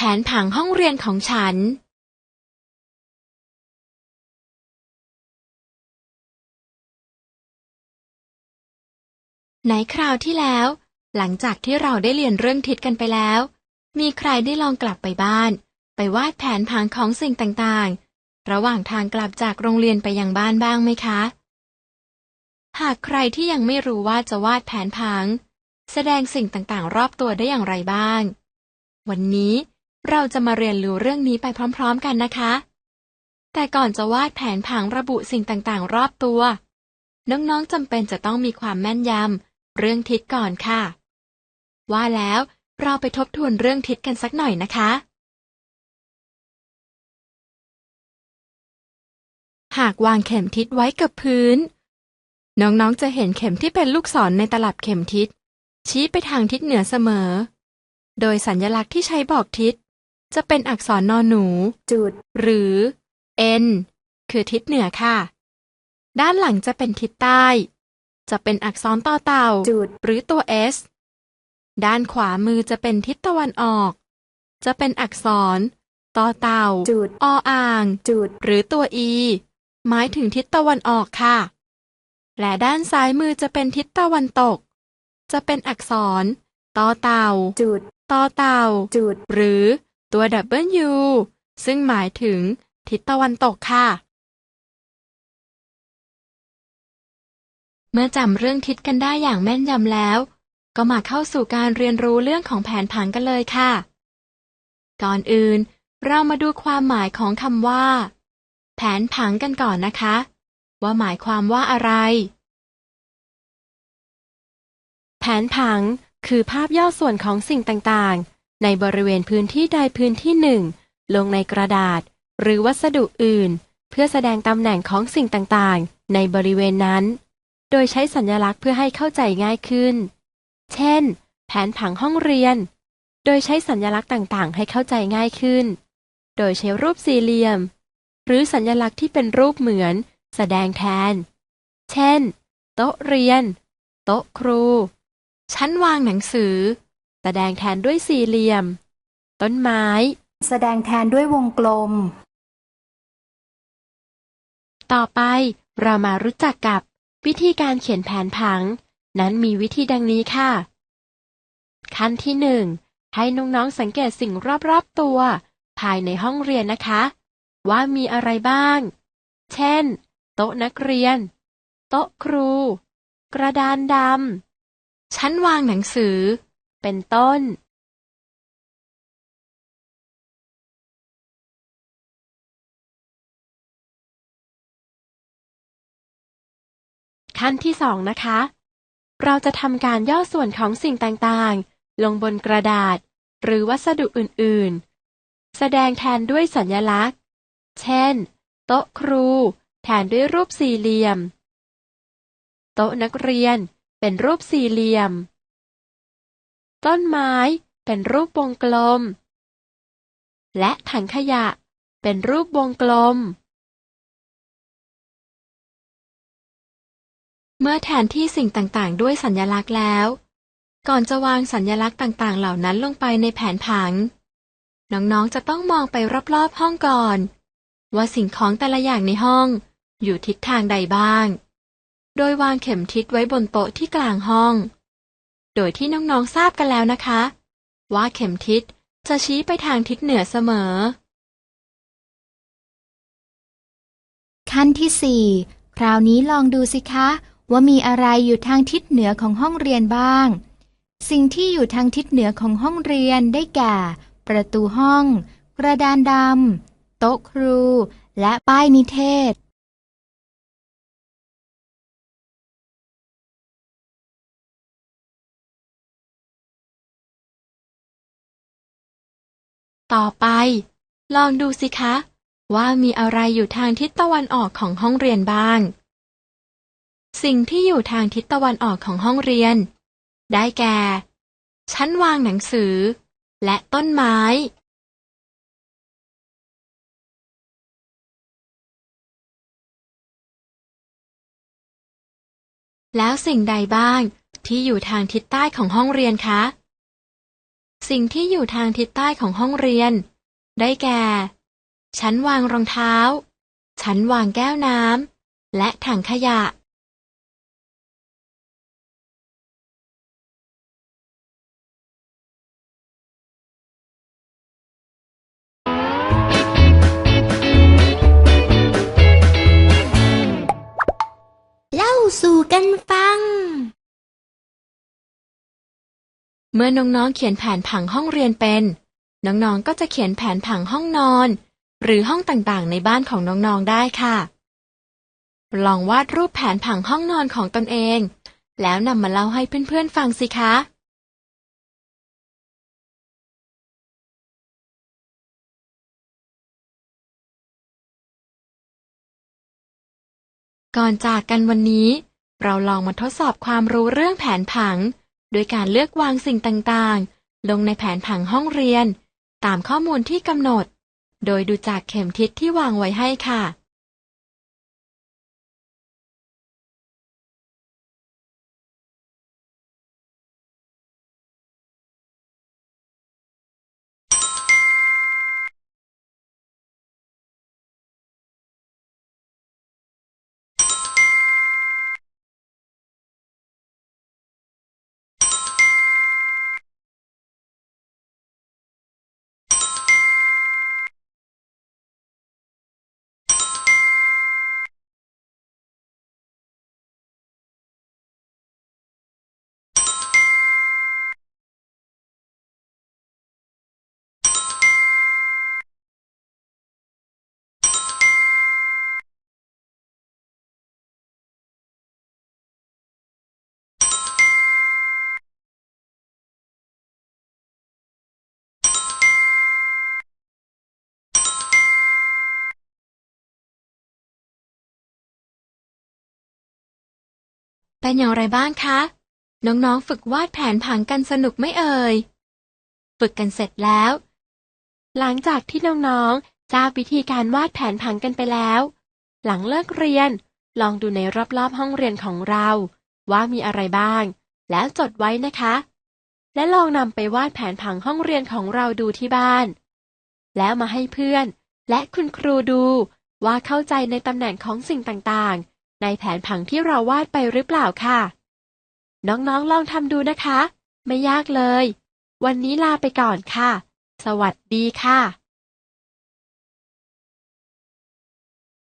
แผนผังห้องเรียนของฉันในคราวที่แล้ว หลังจากที่เราได้เรียนเรื่องทิศกันไปแล้ว มีใครได้ลองกลับไปบ้าน ไปวาดแผนผังของสิ่งต่างๆ ระหว่างทางกลับจากโรงเรียนไปยังบ้านบ้างไหมคะ หากใครที่ยังไม่รู้ว่าจะวาดแผนผัง แสดงสิ่งต่างๆ รอบตัวได้อย่างไรบ้าง วันนี้ เราจะมาเรียนรู้เรื่องนี้ไปพร้อม ๆ กันนะคะ แต่ก่อนจะวาดแผนผังระบุสิ่งต่างๆ รอบตัว น้องๆจำเป็นจะต้องมีความแม่นยำเรื่องทิศก่อนค่ะ ว่าแล้วเราไปทบทวนเรื่องทิศกันสักหน่อยนะคะ หากวางเข็มทิศไว้กับพื้น น้องๆจะเห็นเข็มที่เป็นลูกศรในตลับเข็มทิศ ชี้ไปทางทิศเหนือเสมอ โดยสัญลักษณ์ที่ใช้บอกทิศ จะเป็นอักษรนอหนู จุด หรือ N คือทิศเหนือค่ะ ด้านหลังจะเป็นทิศใต้ จะเป็นอักษรต่อเต่า จุด หรือตัว S ด้านขวามือจะเป็นทิศตะวันออก จะเป็นอักษรต่อเต่า จุด ออ่าง จุด หรือตัว E หมายถึงทิศตะวันออกค่ะ และด้านซ้ายมือจะเป็นทิศตะวันตก จะเป็นอักษรต่อเต่า จุดต่อเต่า จุด หรือ ตัว W ซึ่งหมายถึงทิศตะวันตกค่ะ เมื่อจำเรื่องทิศกันได้อย่างแม่นยำแล้ว ก็มาเข้าสู่การเรียนรู้เรื่องของแผนผังกันเลยค่ะ ก่อนอื่น เรามาดูความหมายของคำว่า แผนผังกันก่อนนะคะ ว่าหมายความว่าอะไร แผนผังคือภาพย่อส่วนของสิ่งต่างๆ ในบริเวณพื้นที่ใดพื้นที่หนึ่ง ลงในกระดาษ หรือวัสดุอื่น เพื่อแสดงตำแหน่งของสิ่งต่างๆ ในบริเวณนั้น โดยใช้สัญลักษณ์เพื่อให้เข้าใจง่ายขึ้น เช่น แผนผังห้องเรียน โดยใช้สัญลักษณ์ต่างๆ ให้เข้าใจง่ายขึ้น โดยใช้รูปสี่เหลี่ยม หรือสัญลักษณ์ที่เป็นรูปเหมือน แสดงแทน เช่น โต๊ะเรียน โต๊ะครู ชั้นวางหนังสือ ดงแทนด้วยสี่เหลี่ยม ต้นไม้ แสดงแทนด้วยวงกลม ต่อไปเรามารู้จักกับวิธีการเขียนแผนผัง นั้นมีวิธีดังนี้ค่ะ ขั้นที่หนึ่งให้น้องๆสังเกตสิ่งรอบๆตัว ภายในห้องเรียนนะคะ ว่ามีอะไรบ้าง เช่น โต๊ะนักเรียน โต๊ะครู กระดานดำชั้นวางหนังสือ เป็นต้นขั้นที่สองนะคะ เราจะทำการย่อส่วนของสิ่งต่างๆ ลงบนกระดาษ หรือวัสดุอื่นๆ แสดงแทนด้วยสัญลักษณ์ เช่น โต๊ะครู แทนด้วยรูปสี่เหลี่ยม โต๊ะนักเรียนเป็นรูปสี่เหลี่ยม ต้นไม้เป็นรูปวงกลม และถังขยะเป็นรูปวงกลม เมื่อแทนที่สิ่งต่างๆ ด้วยสัญลักษณ์แล้ว ก่อนจะวางสัญลักษณ์ต่างๆ เหล่านั้นลงไปในแผนผัง น้องๆ จะต้องมองไปรอบๆ ห้องก่อน ว่าสิ่งของแต่ละอย่างในห้อง อยู่ทิศทางใดบ้าง โดยวางเข็มทิศไว้บนโต๊ะที่กลางห้อง โดยที่น้องๆทราบกันแล้วนะคะ ว่าเข็มทิศจะชี้ไปทางทิศเหนือเสมอ ขั้นที่สี่คราวนี้ลองดูสิคะ ว่ามีอะไรอยู่ทางทิศเหนือของห้องเรียนบ้าง สิ่งที่อยู่ทางทิศเหนือของห้องเรียนได้แก่ ประตูห้อง กระดานดำโต๊ะครู และป้ายนิเทศ ต่อไป ลองดูสิคะ ว่ามีอะไรอยู่ทางทิศตะวันออกของห้องเรียนบ้าง สิ่งที่อยู่ทางทิศตะวันออกของห้องเรียน ได้แก่ ชั้นวางหนังสือ และต้นไม้ แล้วสิ่งใดบ้างที่อยู่ทางทิศใต้ของห้องเรียนคะ สิ่งที่อยู่ทางทิศใต้ของห้องเรียน ได้แก่ ชั้นวางรองเท้า ชั้นวางแก้วน้ำ และถังขยะ เล่าสู่กันฟัง เมื่อน้องๆเขียนแผนผังห้องเรียนเป็น น้องๆก็จะเขียนแผนผังห้องนอน หรือห้องต่างๆ ในบ้านของน้องๆได้ค่ะ ลองวาดรูปแผนผังห้องนอนของตนเอง แล้วนำมาเล่าให้เพื่อนๆฟังสิคะก่อนจากกันวันนี้ เราลองมาทดสอบความรู้เรื่องแผนผัง โดยการเลือกวางสิ่งต่างๆ ลงในแผนผังห้องเรียน ตามข้อมูลที่กำหนด โดยดูจากเข็มทิศที่วางไว้ให้ค่ะ เป็นอย่างไรบ้างคะ น้องๆฝึกวาดแผนผังกันสนุกไม่เอ่ย ฝึกกันเสร็จแล้ว หลังจากที่น้องๆทราบวิธีการวาดแผนผังกันไปแล้ว หลังเลิกเรียน ลองดูในรอบๆห้องเรียนของเรา ว่ามีอะไรบ้าง แล้วจดไว้นะคะ และลองนำไปวาดแผนผังห้องเรียนของเราดูที่บ้าน แล้วมาให้เพื่อน และคุณครูดูว่าเข้าใจในตำแหน่งของสิ่งต่างๆ ในแผนผังที่เราวาดไปหรือเปล่าค่ะ น้องๆลองทำดูนะคะ ไม่ยากเลย วันนี้ลาไปก่อนค่ะ สวัสดีค่ะ